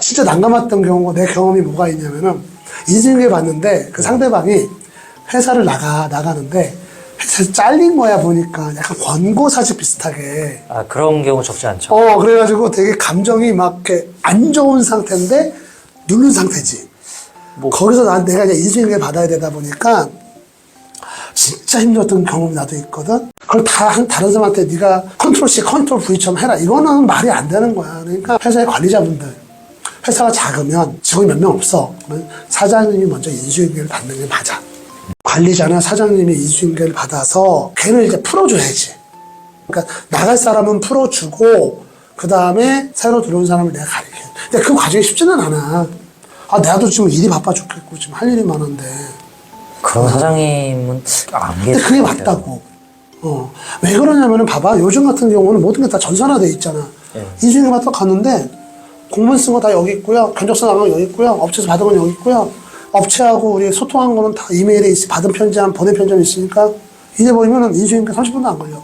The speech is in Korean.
진짜 난감했던 경우가 내 경험이 뭐가 있냐면은 인수인계 봤는데 그 상대방이 회사를 나가 나가는데 회사에서 잘린 거야 보니까 약간 권고사직 비슷하게. 아, 그런 경우 적지 않죠. 어 그래가지고 되게 감정이 막 이렇게 안 좋은 상태인데 누른 상태지. 뭐- 거기서 난 내가 이제 인수인계 받아야 되다 보니까 진짜 힘들었던 경험이 나도 있거든. 그걸 다 한 다른 사람한테 네가 컨트롤 C 컨트롤 V처럼 해라. 이거는 말이 안 되는 거야. 그러니까 회사의 관리자분들 회사가 작으면 직원이 몇 명 없어 그러면 사장님이 먼저 인수인계를 받는 게 맞아 관리자나 사장님이 인수인계를 받아서 걔를 이제 풀어줘야지 그러니까 나갈 사람은 풀어주고 그 다음에 새로 들어온 사람을 내가 가르쳐. 근데 그 과정이 쉽지는 않아. 아 나도 지금 일이 바빠 죽겠고 지금 할 일이 많은데. 그런 사장님은 안 근데 그게. 맞다고. 어. 왜 그러냐면은 봐봐. 요즘 같은 경우는 모든 게 다 전산화돼 있잖아. 예. 인수인계 받다 갔는데 공문 쓴 거 다 여기 있고요. 견적서 나간 거 여기 있고요. 업체에서 받은 건 여기 있고요. 업체하고 우리 소통한 거는 다 이메일에 있, 받은 편지함, 보낸 편지함 있으니까 이제 보면은 인수인계 30분도 안 걸려.